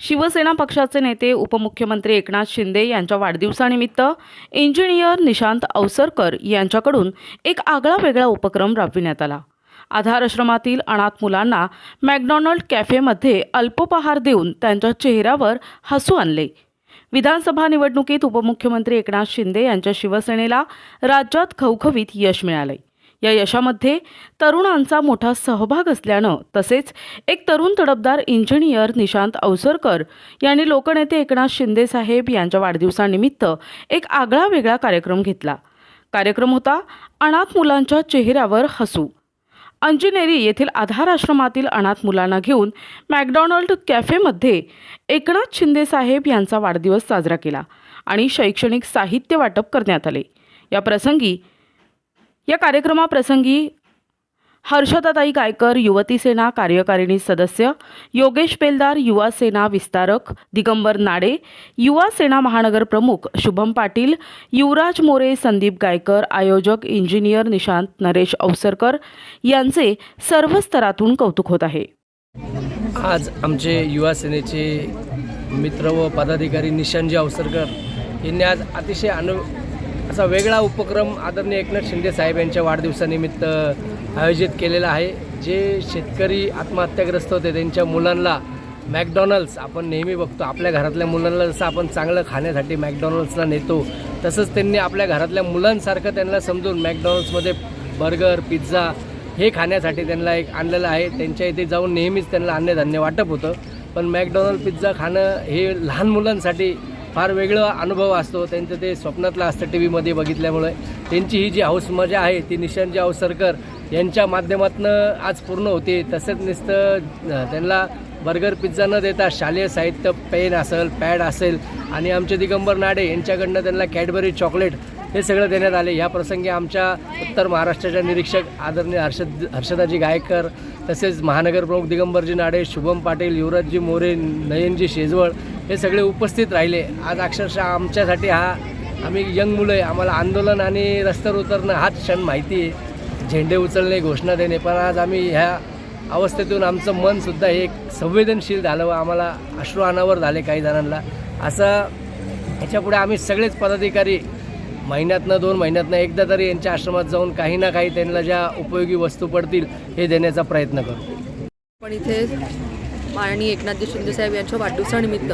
शिवसेना पक्षाचे नेते उपमुख्यमंत्री एकनाथ शिंदे यांच्या वाढदिवसानिमित्त इंजिनियर निशांत अवसरकर यांच्याकडून एक आगळा वेगळा उपक्रम राबविण्यात आला. आधार आश्रमातील अनाथ मुलांना मॅकडॉनल्ड कॅफेमध्ये अल्पोपहार देऊन त्यांच्या चेहऱ्यावर हसू आणले. विधानसभा निवडणुकीत उपमुख्यमंत्री एकनाथ शिंदे यांच्या शिवसेनेला राज्यात खवखवीत यश मिळाले या यशामध्ये तरुणांचा मोठा सहभाग असल्यानं तसेच एक तरुण तडफदार इंजिनियर निशांत अवसरकर यांनी लोकनेते एकनाथ शिंदे साहेब यांच्या वाढदिवसानिमित्त एक आगळा वेगळा कार्यक्रम घेतला. कार्यक्रम होता अनाथ मुलांच्या चेहऱ्यावर हसू. अंजनेरी येथील आधार आश्रमातील अनाथ मुलांना घेऊन मॅकडॉनल्ड कॅफेमध्ये एकनाथ शिंदे साहेब यांचा वाढदिवस साजरा केला आणि शैक्षणिक साहित्य वाटप करण्यात आले. या प्रसंगी या कार्यक्रमाप्रसंगी हर्षदाताई गायकर युवती सेना कार्यकारिणी सदस्य योगेश पेलदार युवा सेना विस्तारक दिगंबर नाडे युवा सेना महानगर प्रमुख शुभम पाटील युवराज मोरे संदीप गायकर आयोजक इंजिनियर निशांत नरेश अवसरकर यांचे सर्व स्तरातून कौतुक होत आहे. आज आमचे युवा सेनेचे मित्र व पदाधिकारी निशांजी अवसरकर यांनी आज अतिशय अनु असा वेगळा उपक्रम आदरणीय एकनाथ शिंदे साहेब यांच्या वाढदिवसानिमित्त आयोजित केलेला आहे. जे शेतकरी आत्महत्याग्रस्त होते त्यांच्या मुलांना मॅकडॉनल्ड्स आपण नेहमी बघतो. आपल्या घरातल्या मुलांना जसं आपण चांगलं खाण्यासाठी मॅकडॉनल्ड्सला नेतो तसंच त्यांनी आपल्या घरातल्या मुलांसारखं त्यांना समजून मॅकडॉनल्ड्समध्ये बर्गर पिझ्झा हे खाण्यासाठी त्यांना एक आणलेलं आहे. त्यांच्या इथे जाऊन नेहमीच त्यांना अन्नधान्य वाटप होतं. पण मॅकडॉनल्ड पिझ्झा खाणं हे लहान मुलांसाठी फार वेगळं अनुभव असतो. त्यांचं ते स्वप्नातलं असतं टी व्हीमध्ये बघितल्यामुळे. त्यांची ही जी हौस मजा आहे ती निशांजी अवसरकर यांच्या माध्यमातून आज पूर्ण होते. तसंच नुसतं त्यांना बर्गर पिझ्झा न देता शालेय साहित्य पेन असेल पॅड असेल आणि आमचे दिगंबर नाडे यांच्याकडनं त्यांना कॅडबरी चॉकलेट हे सगळं देण्यात आले. या प्रसंगी आमच्या उत्तर महाराष्ट्राच्या निरीक्षक आदरणीय हर्षद हर्षदाजी गायकर तसेच महानगर प्रमुख दिगंबरजी नाडे शुभम पाटील युवराजजी मोरे नयनजी शेजवळ हे सगळे उपस्थित राहिले. आज अक्षरशः आमच्यासाठी हा आम्ही यंग मुलं आहे. आम्हाला आंदोलन आणि रस्त्यावर उतरणं हाच क्षण माहिती आहे. झेंडे उचलणे घोषणा देणे. पण आज आम्ही ह्या अवस्थेतून आमचं मनसुद्धा एक संवेदनशील झालं व आम्हाला अश्रू अनावर झाले काही जणांना. असं ह्याच्यापुढे आम्ही सगळेच पदाधिकारी महिन्यातनं दोन महिन्यातनं एकदा तरी यांच्या आश्रमात जाऊन काही ना काही त्यांना ज्या उपयोगी वस्तू पडतील हे देण्याचा प्रयत्न करू. पण इथे माननीय एकनाथजी शिंदेसाहेब यांच्या वाढदिवसानिमित्त.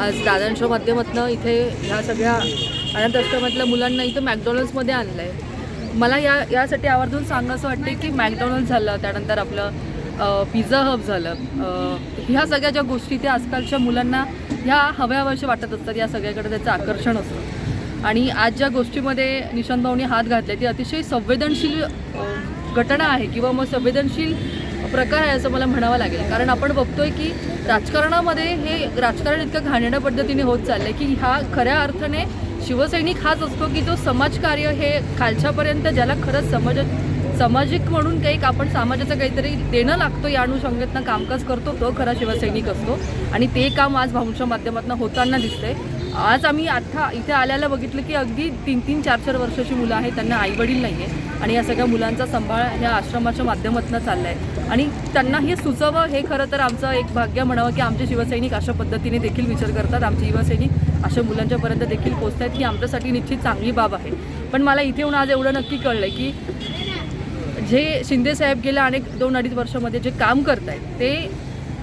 आज दादांच्या माध्यमातून इथे ह्या सगळ्या अनाथ आश्रमातल्या मुलांना इथं मॅकडॉनल्ड्समध्ये आणलं आहे मला या यासाठी आवर्जून सांगणं असं वाटते की मॅकडॉनल्ड झालं त्यानंतर आपलं पिझ्झा हब झालं. ह्या सगळ्या ज्या गोष्टी त्या आजकालच्या मुलांना ह्या हव्या हव्याशा वाटत असतात या सगळ्याकडे त्याचं आकर्षण असतं. आणि आज ज्या गोष्टीमध्ये निशांत भाऊनी हात घातले ती अतिशय संवेदनशील घटना आहे किंवा मग संवेदनशील प्रकार आहे असं मला म्हणावं लागेल. कारण आपण बघतोय की राजकारणामध्ये हे राजकारण इतकं घाणेरड्या पद्धतीने होत चाललंय की हा खऱ्या अर्थाने शिवसैनिक हाच असतो की जो समाजकार्य हे खालच्यापर्यंत ज्याला खरंच समाज सामाजिक म्हणून काही आपण समाजाचं काहीतरी देणं लागतो या अनुषंगातनं कामकाज करतो तो खरा शिवसैनिक असतो. आणि ते काम आज भाऊंच्या माध्यमातून होताना दिसतंय. आज आम्ही आत्ता इथे आल्याला बघितलं की अगदी तीन तीन चार चार वर्षाची मुलं आहेत त्यांना आईवडील नाही आहे आणि या सगळ्या मुलांचा सांभाळ ह्या आश्रमाच्या माध्यमातून चालला आहे आणि त्यांना हे सुचवं हे खरं तर आमचं एक भाग्य म्हणावं की आमचे शिवसैनिक अशा पद्धतीने देखील विचार करतात. आमचे शिवसैनिक अशा मुलांच्यापर्यंत देखील पोचत आहेत ही आमच्यासाठी निश्चित चांगली बाब आहे. पण मला इथे येऊन आज एवढं नक्की कळलं की जे शिंदे साहेब गेल्या अनेक दोन अडीच वर्षामध्ये जे काम करत आहेत ते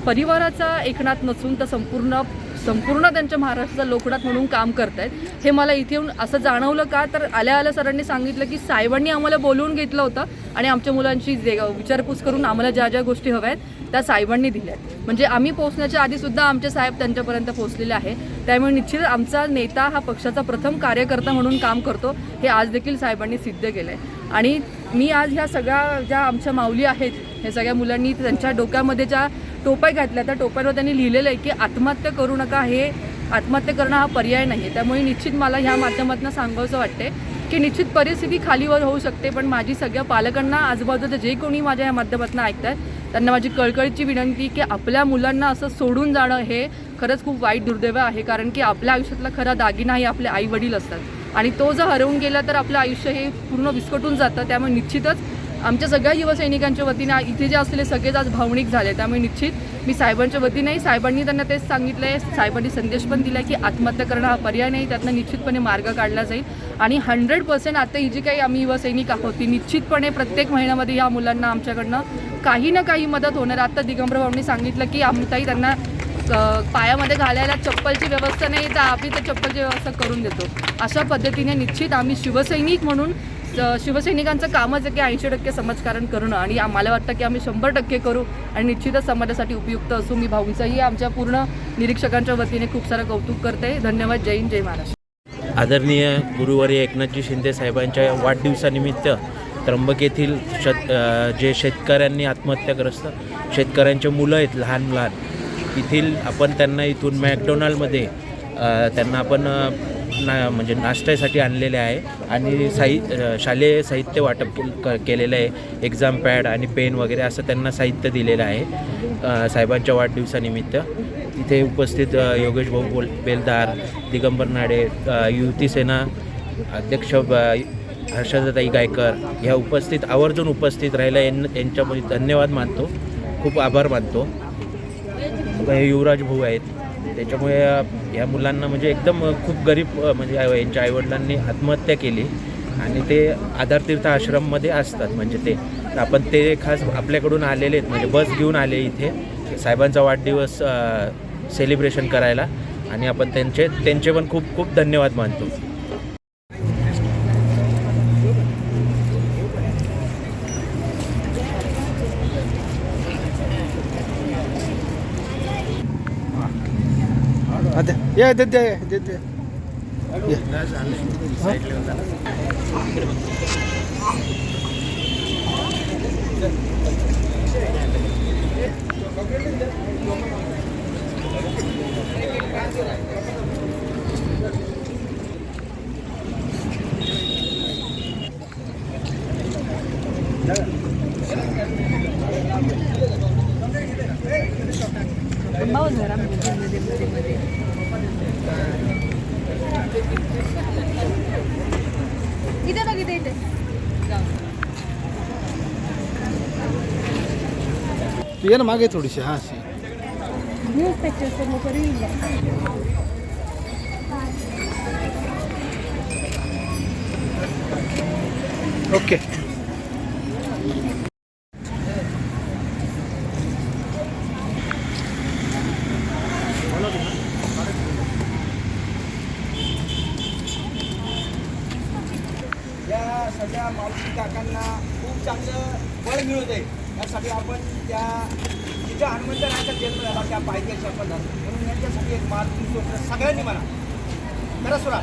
परिवाराचा एकनाथ नसून तर संपूर्ण संपूर्ण त्यांच्या महाराष्ट्राचा लोकनाथ म्हणून काम करत आहेत हे मला इथे येऊन असं जाणवलं का? तर आल्या आल्या सरांनी सांगितलं की साहेबांनी आम्हाला बोलवून घेतलं होतं आणि आमच्या मुलांची जे विचारपूस करून आम्हाला ज्या ज्या गोष्टी हव्या आहेत त्या साहेबांनी दिल्या आहेत म्हणजे आम्ही पोहोचण्याच्या आधीसुद्धा आमचे साहेब त्यांच्यापर्यंत पोहोचलेले आहे. त्यामुळे निश्चित आमचा नेता हा पक्षाचा प्रथम कार्यकर्ता म्हणून काम करतो हे आज देखील साहेबांनी सिद्ध केलं आहे आणि मी आज ह्या सगळ्या ज्या आमच्या माऊली आहेत हे सगळ्या मुलांनी त्यांच्या डोक्यामध्ये ज्या टोप्या घातल्या. त्या टोप्यांवर त्यांनी लिहिलेलं आहे की आत्महत्या करू नका हे आत्महत्या करणं हा पर्याय नाही आहे त्यामुळे निश्चित मला ह्या माध्यमातून सांगावंसं वाटते की निश्चित परिस्थिती खालीवर होऊ शकते पण माझी सगळ्या पालकांना आजूबाजूचं जे कोणी माझ्या या माध्यमातून ऐकत आहेत त्यांना माझी कळकळीची विनंती की आपल्या मुलांना असं सोडून जाणं हे खरंच खूप वाईट दुर्दैव आहे कारण की आपल्या आयुष्यातला खरा दागिना हे आपले आई वडील असतात. आणि तो जर हरवून गेला तर आपलं आयुष्य हे पूर्ण विस्कटून जातं. त्यामुळे निश्चितच आमच्या सगळ्या युवसैनिकांच्या वतीने इथे जे असलेले सगळेच आज भावनिक झाले त्यामुळे निश्चित मी साहेबांच्या वतीनेही साहेबांनी त्यांना तेच सांगितलं आहे साहेबांनी संदेश पण दिला की आत्महत्या करणं हा पर्याय नाही. त्यातनं निश्चितपणे मार्ग काढला जाईल. आणि हंड्रेड पर्सेंट आता ही जी काही आम्ही युवसैनिक आहोत ती निश्चितपणे प्रत्येक महिन्यामध्ये या मुलांना आमच्याकडनं काही ना काही मदत होणार. आता दिगंबर भाऊंनी सांगितलं की आमताही त्यांना पायामध्ये घालायला चप्पलची व्यवस्था नाही. तर आम्ही त्या चप्पलची व्यवस्था करून देतो. अशा पद्धतीने निश्चित आम्ही शिवसैनिक म्हणून शिवसैनिकांचं कामच आहे की ऐंशी टक्के समाजकारण करणं आणि मला वाटतं की आम्ही शंभर टक्के करू आणि निश्चितच समाजासाठी उपयुक्त असू मी भाऊंचंही आमच्या पूर्ण निरीक्षकांच्या वतीने खूप सारं कौतुक करते. धन्यवाद. जय हिंद जय महाराष्ट्र. आदरणीय गुरुवारी एकनाथजी शिंदे साहेबांच्या वाढदिवसानिमित्त त्र्यंबक येथील शेत जे शेतकऱ्यांनी आत्महत्याग्रस्त शेतकऱ्यांचे मुलं आहेत लहान लहान येथील आपण त्यांना इथून मॅकडोनाल्डमध्ये त्यांना आपण ना म्हणजे नाश्त्यासाठी आणलेले आहे. आणि साहि शालेय साहित्य वाटप क- केलेलं आहे. एक्झाम पॅड आणि पेन वगैरे असं त्यांना साहित्य दिलेलं आहे साहेबांच्या वाढदिवसानिमित्त. इथे उपस्थित योगेश भाऊ बोल बेलदार दिगंबर नाडे युती सेना अध्यक्ष ब- हर्षदाताई गायकर ह्या उपस्थित आवर्जून उपस्थित राहिल्या. यां यांच्यामध्ये धन्यवाद मानतो. खूप आभार मानतो. हे युवराज भाऊ आहेत. त्याच्यामुळे या मुलांना म्हणजे एकदम खूप गरीब म्हणजे यांच्या आईवडिलांनी आत्महत्या केली. आणि ते आधारतीर्थ आश्रममध्ये असतात. म्हणजे ते तर आपण ते खास आपल्याकडून आलेले आहेत. म्हणजे बस घेऊन आले इथे. साहेबांचा वाढदिवस सेलिब्रेशन करायला. आणि आपण त्यांचे त्यांचे पण खूप खूप धन्यवाद मानतो. ये देते देते इथे बघ इथे इथे. तू ये ना मागे थोडीशी हां शी. ओके या सगळ्या मावशी काकांना खूप चांगलं बळ मिळू आहे यासाठी आपण त्या जिथं हनुमंतराचा जन्म झाला त्या पायथ्याची शपथ म्हणून यांच्यासाठी एक मार्ग सगळ्यांनी म्हणा. खरं सुरा